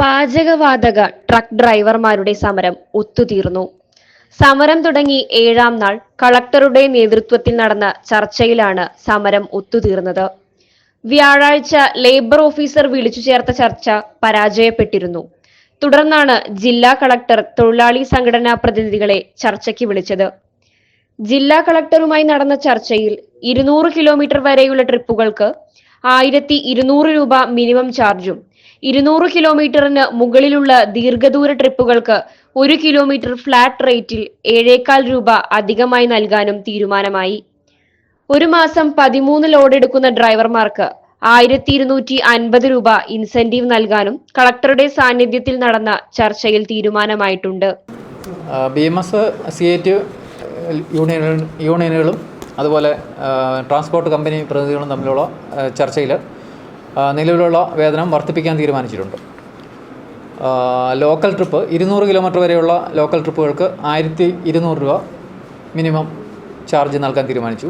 പാചകവാതക ട്രക്ക് ഡ്രൈവർമാരുടെ സമരം ഒത്തുതീർന്നു. സമരം തുടങ്ങി ഏഴാം നാൾ കളക്ടറുടെ നേതൃത്വത്തിൽ നടന്ന ചർച്ചയിലാണ് സമരം ഒത്തുതീർന്നത്. വ്യാഴാഴ്ച ലേബർ ഓഫീസർ വിളിച്ചു ചേർത്ത ചർച്ച പരാജയപ്പെട്ടിരുന്നു. തുടർന്നാണ് ജില്ലാ കളക്ടർ തൊഴിലാളി സംഘടനാ പ്രതിനിധികളെ ചർച്ചയ്ക്ക് വിളിച്ചത്. ജില്ലാ കളക്ടറുമായി നടന്ന ചർച്ചയിൽ ഇരുന്നൂറ് കിലോമീറ്റർ വരെയുള്ള ട്രിപ്പുകൾക്ക് ആയിരത്തി ഇരുന്നൂറ് രൂപ മിനിമം ചാർജും ഇരുന്നൂറ് കിലോമീറ്ററിന് മുകളിലുള്ള ദീർഘദൂര ട്രിപ്പുകൾക്ക് ഒരു കിലോമീറ്റർ ഫ്ലാറ്റ് റേറ്റിൽ ഏഴേകാൽ രൂപ അധികമായി നൽകാനും തീരുമാനമായി. ഒരു മാസം പതിമൂന്ന് ലോഡ് എടുക്കുന്ന ഡ്രൈവർമാർക്ക് ആയിരത്തി ഇരുന്നൂറ്റി അൻപത് രൂപ ഇൻസെന്റീവ് നൽകാനും കളക്ടറുടെ സാന്നിധ്യത്തിൽ നടന്ന ചർച്ചയിൽ തീരുമാനമായിട്ടുണ്ട്. ബി എം എസ് സി യൂണിയനുകളും അതുപോലെ ട്രാൻസ്പോർട്ട് കമ്പനി പ്രതിനിധികളും തമ്മിലുള്ള ചർച്ചയിൽ നിലവിലുള്ള വേതനം വർദ്ധിപ്പിക്കാൻ തീരുമാനിച്ചിട്ടുണ്ട്. ലോക്കൽ ട്രിപ്പ് ഇരുന്നൂറ് കിലോമീറ്റർ വരെയുള്ള ലോക്കൽ ട്രിപ്പുകൾക്ക് ആയിരത്തി ഇരുന്നൂറ് രൂപ മിനിമം ചാർജ് നൽകാൻ തീരുമാനിച്ചു.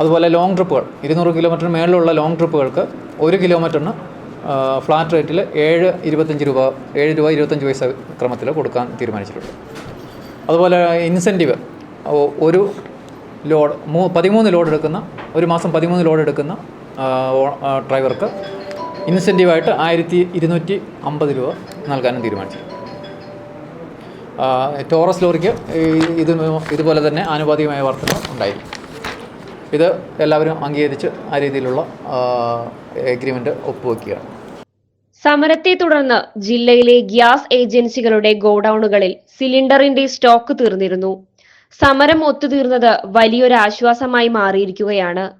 അതുപോലെ ലോങ് ട്രിപ്പുകൾ ഇരുന്നൂറ് കിലോമീറ്ററിന് മേളിലുള്ള ലോങ് ട്രിപ്പുകൾക്ക് ഒരു കിലോമീറ്ററിന് ഫ്ലാറ്റ് റേറ്റിൽ ഏഴ് ഇരുപത്തഞ്ച് രൂപ ഏഴ് രൂപ ഇരുപത്തഞ്ച് പൈസ ക്രമത്തിൽ കൊടുക്കാൻ തീരുമാനിച്ചിട്ടുണ്ട്. അതുപോലെ ഇൻസെന്റീവ് ഒരു ലോഡ് മൂ പതിമൂന്ന് ലോഡ് എടുക്കുന്ന ഒരു മാസം പതിമൂന്ന് ലോഡ് എടുക്കുന്ന ഡ്രൈവർക്ക് ഇൻസെന്റീവായിട്ട് ആയിരത്തി ഇരുന്നൂറ്റി അമ്പത് രൂപ നൽകാനും തീരുമാനിച്ചു. ടോറസ് ലോറിക്ക് ഇത് ഇതുപോലെ തന്നെ ആനുപാതികമായ വർധന ഉണ്ടായിരിക്കും ഇത് എല്ലാവരും അംഗീകരിച്ച് ആ രീതിയിലുള്ള എഗ്രിമെന്റ് ഒപ്പുവെക്കുകയാണ് സമരത്തെ തുടർന്ന് ജില്ലയിലെ ഗ്യാസ് ഏജൻസികളുടെ ഗോഡൌണുകളിൽ സിലിണ്ടറിന്റെ സ്റ്റോക്ക് തീർന്നിരുന്നു. സമരം ഒത്തുതീർന്നത് വലിയൊരു ആശ്വാസമായി മാറിയിരിക്കുകയാണ്.